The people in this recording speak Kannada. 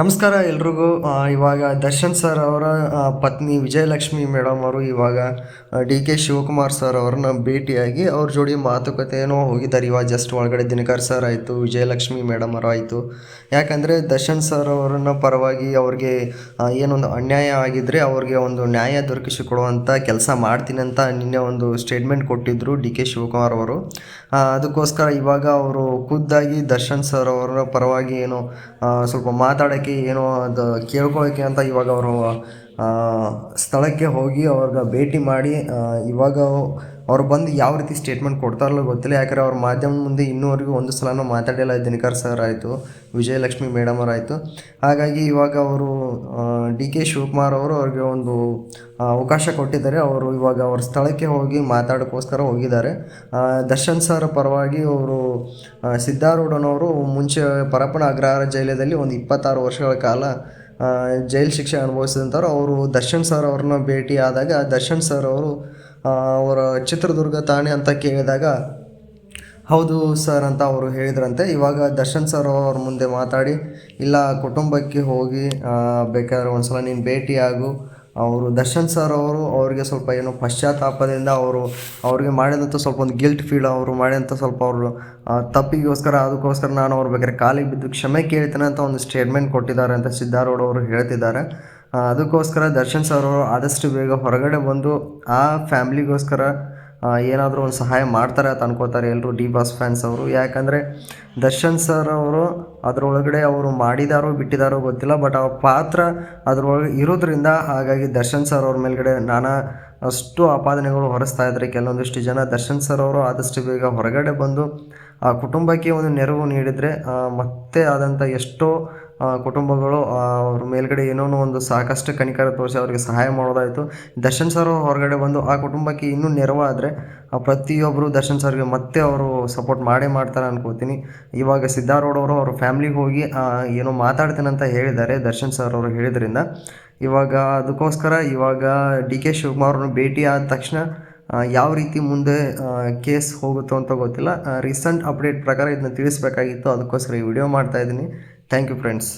ನಮಸ್ಕಾರ ಎಲ್ರಿಗೂ. ಇವಾಗ ದರ್ಶನ್ ಸರ್ ಅವರ ಪತ್ನಿ ವಿಜಯಲಕ್ಷ್ಮಿ ಮೇಡಮ್ ಅವರು ಇವಾಗ ಡಿ ಕೆ ಶಿವಕುಮಾರ್ ಸರ್ ಅವ್ರನ್ನ ಭೇಟಿಯಾಗಿ ಅವ್ರ ಜೋಡಿ ಮಾತುಕತೆನೋ ಹೋಗಿದ್ದಾರೆ. ಇವಾಗ ಜಸ್ಟ್ ಒಳಗಡೆ ದಿನಕರ್ ಸರ್ ಆಯಿತು, ವಿಜಯಲಕ್ಷ್ಮಿ ಮೇಡಮ್ ಅವರು ಆಯಿತು. ಯಾಕಂದರೆ ದರ್ಶನ್ ಸರ್ ಅವರನ್ನ ಪರವಾಗಿ ಅವ್ರಿಗೆ ಏನೊಂದು ಅನ್ಯಾಯ ಆಗಿದ್ದರೆ ಅವ್ರಿಗೆ ಒಂದು ನ್ಯಾಯ ದೊರಕಿಸಿಕೊಡುವಂಥ ಕೆಲಸ ಮಾಡ್ತೀನಿ ಅಂತ ನಿನ್ನೆ ಒಂದು ಸ್ಟೇಟ್ಮೆಂಟ್ ಕೊಟ್ಟಿದ್ದರು ಡಿ ಕೆ ಶಿವಕುಮಾರ್ ಅವರು. ಅದಕ್ಕೋಸ್ಕರ ಇವಾಗ ಅವರು ಖುದ್ದಾಗಿ ದರ್ಶನ್ ಸರ್ ಅವರ ಪರವಾಗಿ ಏನೋ ಸ್ವಲ್ಪ ಮಾತಾಡೋಕ್ಕೆ ಏನೋ ಅದು ಕೇಳ್ಕೊಳ್ಳೋಕ್ಕೆ ಅಂತ ಇವಾಗ ಅವರು ಸ್ಥಳಕ್ಕೆ ಹೋಗಿ ಅವ್ರಿಗೆ ಭೇಟಿ ಮಾಡಿ ಇವಾಗ ಅವ್ರು ಬಂದು ಯಾವ ರೀತಿ ಸ್ಟೇಟ್ಮೆಂಟ್ ಕೊಡ್ತಾರಲ್ಲ ಗೊತ್ತಿಲ್ಲ. ಯಾಕಂದರೆ ಅವ್ರ ಮಾಧ್ಯಮ ಮುಂದೆ ಇನ್ನೂವರೆಗೂ ಒಂದು ಸಲನೂ ಮಾತಾಡಿಲ್ಲ ದಿನಕರ್ ಸರ್ ಆಯಿತು, ವಿಜಯಲಕ್ಷ್ಮಿ ಮೇಡಮ್ ಅವ್ರು ಆಯಿತು. ಹಾಗಾಗಿ ಇವಾಗ ಅವರು ಡಿ ಕೆ ಶಿವಕುಮಾರ್ ಅವರು ಅವ್ರಿಗೆ ಒಂದು ಅವಕಾಶ ಕೊಟ್ಟಿದ್ದಾರೆ. ಅವರು ಇವಾಗ ಅವ್ರ ಸ್ಥಳಕ್ಕೆ ಹೋಗಿ ಮಾತಾಡೋಕ್ಕೋಸ್ಕರ ಹೋಗಿದ್ದಾರೆ. ದರ್ಶನ್ ಸರ್ ಪರವಾಗಿ ಅವರು ಸಿದ್ಧಾರೂಢನವರು ಮುಂಚೆ ಪರಪ್ಪನ ಅಗ್ರಹಾರ ಜೈಲದಲ್ಲಿ ಒಂದು ಇಪ್ಪತ್ತಾರು ವರ್ಷಗಳ ಕಾಲ ಜೈಲು ಶಿಕ್ಷೆ ಅನುಭವಿಸಿದಂಥವ್ರು ಅವರು ದರ್ಶನ್ ಸರ್ ಅವ್ರನ್ನ ಭೇಟಿ ಆದಾಗ ದರ್ಶನ್ ಸರ್ ಅವರು ಅವರ ಚಿತ್ರದುರ್ಗ ತಾಣೆ ಅಂತ ಕೇಳಿದಾಗ, ಹೌದು ಸರ್ ಅಂತ ಅವರು ಹೇಳಿದ್ರಂತೆ. ಇವಾಗ ದರ್ಶನ್ ಸರ್ ಅವ್ರ ಮುಂದೆ ಮಾತಾಡಿ, ಇಲ್ಲ ಕುಟುಂಬಕ್ಕೆ ಹೋಗಿ ಬೇಕಾದ್ರೆ ಒಂದು ಸಲ ನೀನು ಭೇಟಿಯಾಗು ಅವರು ದರ್ಶನ್ ಸರ್ ಅವರು ಅವರಿಗೆ ಸ್ವಲ್ಪ ಏನೋ ಪಶ್ಚಾತ್ತಾಪದಿಂದ ಅವರು ಅವ್ರಿಗೆ ಮಾಡಿದಂಥ ಸ್ವಲ್ಪ ಒಂದು ಗಿಲ್ಟ್ ಫೀಲ್ ಅವರು ಮಾಡಿದಂಥ ಸ್ವಲ್ಪ ಅವರು ತಪ್ಪಿಗೋಸ್ಕರ ಅದಕ್ಕೋಸ್ಕರ ನಾನು ಅವ್ರು ಬೇಕಾದ್ರೆ ಕಾಲಿಗೆ ಬಿದ್ದು ಕ್ಷಮೆ ಕೇಳ್ತೇನೆ ಅಂತ ಒಂದು ಸ್ಟೇಟ್ಮೆಂಟ್ ಕೊಟ್ಟಿದ್ದಾರೆ ಅಂತ ಸಿದ್ಧಾರೂಢ ಅವರು ಹೇಳ್ತಿದ್ದಾರೆ. ಅದಕ್ಕೋಸ್ಕರ ದರ್ಶನ್ ಸರ್ ಅವರು ಆದಷ್ಟು ಬೇಗ ಹೊರಗಡೆ ಬಂದು ಆ ಫ್ಯಾಮ್ಲಿಗೋಸ್ಕರ ಏನಾದರೂ ಒಂದು ಸಹಾಯ ಮಾಡ್ತಾರೆ ಅಂತ ಅನ್ಕೋತಾರೆ ಎಲ್ಲರೂ ಡಿ ಬಾಸ್ ಫ್ಯಾನ್ಸ್ ಅವರು. ಯಾಕಂದರೆ ದರ್ಶನ್ ಸರ್ ಅವರು ಅದರೊಳಗಡೆ ಅವರು ಮಾಡಿದಾರೋ ಬಿಟ್ಟಿದಾರೋ ಗೊತ್ತಿಲ್ಲ ಬಟ್ ಆ ಪಾತ್ರ ಅದರೊಳಗೆ ಇರೋದ್ರಿಂದ ಹಾಗಾಗಿ ದರ್ಶನ್ ಸರ್ ಅವ್ರ ಮೇಲ್ಗಡೆ ನಾನಾ ಅಷ್ಟು ಆಪಾದನೆಗಳು ಹೊರಿಸ್ತಾ ಇದ್ದಾರೆ ಕೆಲವೊಂದಿಷ್ಟು ಜನ ದರ್ಶನ್ ಸರ್ ಅವರು ಆದಷ್ಟು ಬೇಗ ಹೊರಗಡೆ ಬಂದು ಆ ಕುಟುಂಬಕ್ಕೆ ಒಂದು ನೆರವು ನೀಡಿದರೆ ಮತ್ತೆ ಆದಂಥ ಎಷ್ಟೋ ಕುಟುಂಬಗಳು ಅವ್ರ ಮೇಲ್ಗಡೆ ಏನೋ ಒಂದು ಸಾಕಷ್ಟು ಕನಿಕರ ತೋರಿಸಿ ಅವರಿಗೆ ಸಹಾಯ ಮಾಡೋದಾಯಿತು. ದರ್ಶನ್ ಸರ್ ಹೊರಗಡೆ ಬಂದು ಆ ಕುಟುಂಬಕ್ಕೆ ಇನ್ನೂ ನೆರವಾದರೆ ಪ್ರತಿಯೊಬ್ಬರು ದರ್ಶನ್ ಸರ್ಗೆ ಮತ್ತೆ ಅವರು ಸಪೋರ್ಟ್ ಮಾಡೇ ಮಾಡ್ತಾರೆ ಅನ್ಕೋತೀನಿ. ಇವಾಗ ಸಿದ್ಧಾರೂಢವರು ಅವ್ರ ಫ್ಯಾಮ್ಲಿಗೆ ಹೋಗಿ ಏನೋ ಮಾತಾಡ್ತೇನೆ ಅಂತ ಹೇಳಿದ್ದಾರೆ ದರ್ಶನ್ ಸರ್ ಅವರು ಹೇಳಿದ್ರಿಂದ. ಇವಾಗ ಅದಕ್ಕೋಸ್ಕರ ಇವಾಗ ಡಿ ಕೆ ಶಿವಕುಮಾರನ್ನು ಭೇಟಿ ಆದ ತಕ್ಷಣ ಯಾವ ರೀತಿ ಮುಂದೆ ಕೇಸ್ ಹೋಗುತ್ತೋ ಅಂತ ಗೊತ್ತಿಲ್ಲ. ರೀಸೆಂಟ್ ಅಪ್ಡೇಟ್ ಪ್ರಕಾರ ಇದನ್ನ ತಿಳಿಸ್ಬೇಕಾಗಿತ್ತು. ಅದಕ್ಕೋಸ್ಕರ ಈ ವಿಡಿಯೋ ಮಾಡ್ತಾ ಇದ್ದೀನಿ. Thank you friends